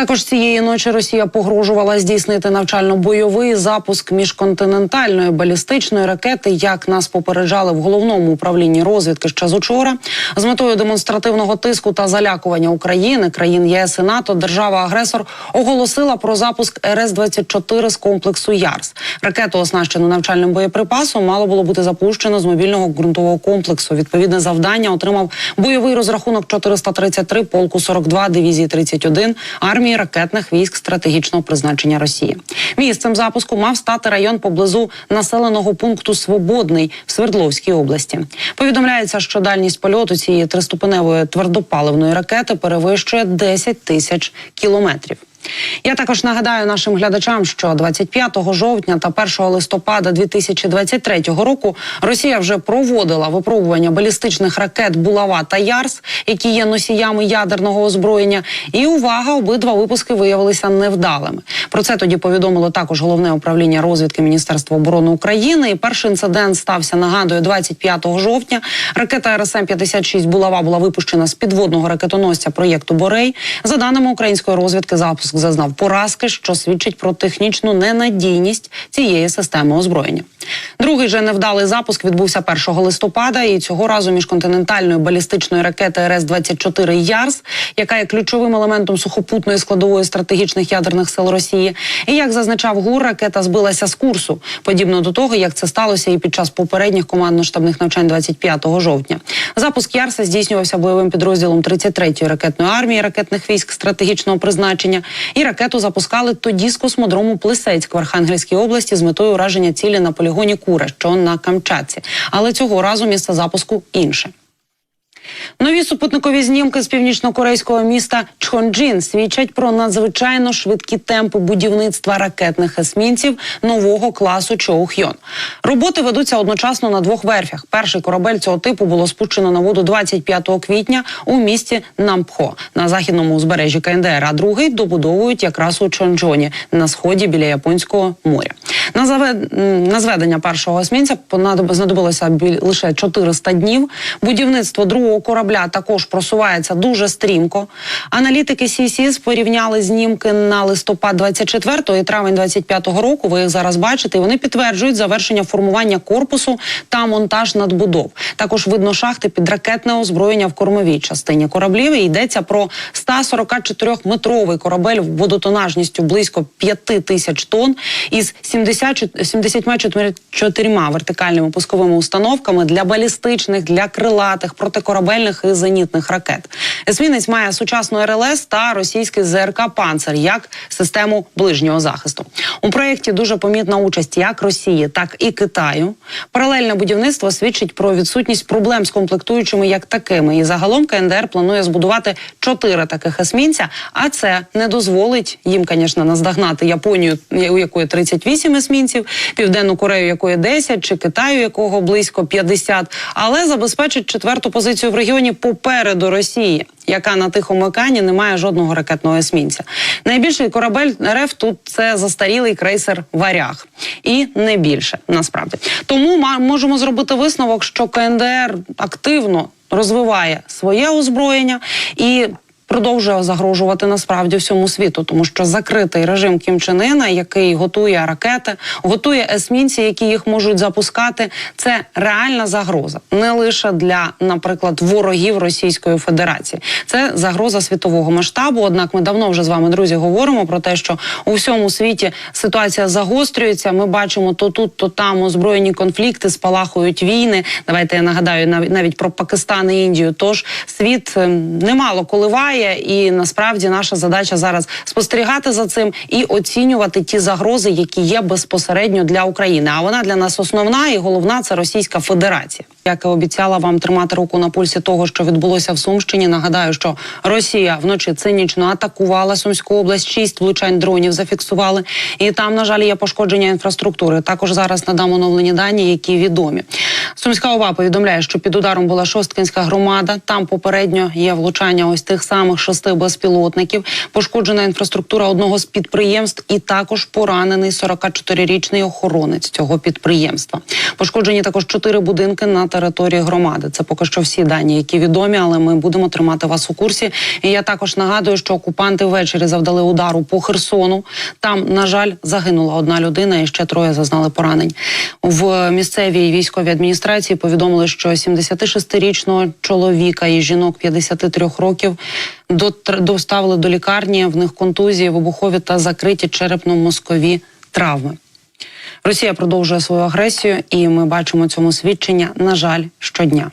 Також цієї ночі Росія погрожувала здійснити навчально-бойовий запуск міжконтинентальної балістичної ракети, як нас попереджали в головному управлінні розвідки ще з учора. З метою демонстративного тиску та залякування України, країн ЄС і НАТО, держава-агресор оголосила про запуск РС 24 з комплексу ЯРС. Ракету, оснащену навчальним боєприпасом, мало було бути запущено з мобільного ґрунтового комплексу. Відповідне завдання отримав бойовий розрахунок 433 полку 42 дивізії 31 армії ракетних військ стратегічного призначення Росії. Місцем запуску мав стати район поблизу населеного пункту Свободний в Свердловській області. Повідомляється, що дальність польоту цієї триступеневої твердопаливної ракети перевищує 10 тисяч кілометрів. Я також нагадаю нашим глядачам, що 25 жовтня та 1 листопада 2023 року Росія вже проводила випробування балістичних ракет Булава та Ярс, які є носіями ядерного озброєння. І увага, обидва випуски виявилися невдалими. Про це тоді повідомило також головне управління розвідки Міністерства оборони України. І перший інцидент стався нагадую 25 жовтня. Ракета РСМ 56 Булава була випущена з підводного ракетоносця проєкту Борей. За даними української розвідки, запуск зазнав поразки, що свідчить про технічну ненадійність цієї системи озброєння. Другий же невдалий запуск відбувся 1 листопада, і цього разу міжконтинентальної балістичної ракети РС 24 Ярс, яка є ключовим елементом сухопутної складової стратегічних ядерних сил Росії. І як зазначав ГУР, ракета збилася з курсу, подібно до того, як це сталося і під час попередніх командно-штабних навчань 25 жовтня. Запуск Ярса здійснювався бойовим підрозділом 33-ї ракетної армії ракетних військ стратегічного призначення. І ракету запускали тоді з космодрому Плисецьк в Архангельській області з метою ураження цілі на полігоні Кура, що на Камчатці. Але цього разу місце запуску інше. Нові супутникові знімки з північно-корейського міста Чхонджін свідчать про надзвичайно швидкі темпи будівництва ракетних есмінців нового класу Чоухйон. Роботи ведуться одночасно на двох верфях. Перший корабель цього типу було спущено на воду 25 квітня у місті Нампхо на західному узбережжі КНДР. А другий добудовують якраз у Чонджоні на сході біля Японського моря. На завед... на зведення першого есмінця понадоб- знадобилося біль- лише 400 днів. Будівництво другого корабля також просувається дуже стрімко. Аналітики CSIS порівняли знімки на листопад 24 і травень 25 року. Ви їх зараз бачите. і Вони підтверджують завершення формування корпусу та монтаж надбудов. Також видно шахти під ракетне озброєння в кормовій частині кораблів. І йдеться про 144-метровий корабель водотонажністю близько 5 тисяч тонн із 70, 74 вертикальними пусковими установками для балістичних, для крилатих, протикорабельних і зенітних ракет. Есмінець має сучасну РЛС та російський ЗРК «Панцер» як систему ближнього захисту. У проєкті дуже помітна участь як Росії, так і Китаю. Паралельне будівництво свідчить про відсутність проблем з комплектуючими як такими. І загалом КНДР планує збудувати чотири таких есмінця. А це не дозволить їм, звісно, наздогнати Японію, у якої 38 есмінців, Південну Корею, якої 10, чи Китаю, якого близько 50, але забезпечить четверту позицію в регіоні попереду Росії, яка на Тихому океані не має жодного ракетного есмінця. Найбільший корабель РФ тут це застарілий крейсер Варяг, і не більше насправді. Тому ма- можемо зробити висновок, що КНДР активно розвиває своє озброєння і. Продовжує загрожувати насправді всьому світу, тому що закритий режим Кім Чен Ына, який готує ракети, готує есмінці, які їх можуть запускати. Це реальна загроза, не лише для, наприклад, ворогів Російської Федерації. Це загроза світового масштабу. Однак, ми давно вже з вами, друзі, говоримо про те, що у всьому світі ситуація загострюється. Ми бачимо то тут, то там озброєні конфлікти, спалахують війни. Давайте я нагадаю навіть про Пакистан і Індію. Тож світ ем, немало коливає, і насправді наша задача зараз спостерігати за цим і оцінювати ті загрози, які є безпосередньо для України. А вона для нас основна і головна це Російська Федерація. Як і обіцяла вам тримати руку на пульсі того, що відбулося в Сумщині. Нагадаю, що Росія вночі цинічно атакувала Сумську область. Шість влучань дронів зафіксували, і там, на жаль, є пошкодження інфраструктури. Також зараз надам оновлені дані, які відомі. Сумська ОВА повідомляє, що під ударом була Шосткинська громада. Там попередньо є влучання ось тих самих шести безпілотників. Пошкоджена інфраструктура одного з підприємств, і також поранений 44-річний охоронець цього підприємства. Пошкоджені також чотири будинки на території громади. Це поки що всі дані, які відомі, але ми будемо тримати вас у курсі. І я також нагадую, що окупанти ввечері завдали удару по Херсону. Там, на жаль, загинула одна людина, і ще троє зазнали поранень. В місцевій військовій адміністрації повідомили, що 76-річного чоловіка і жінок 53 років доставили до лікарні. В них контузії, вибухові та закриті черепно-мозкові травми. Росія продовжує свою агресію, і ми бачимо цьому свідчення, на жаль, щодня.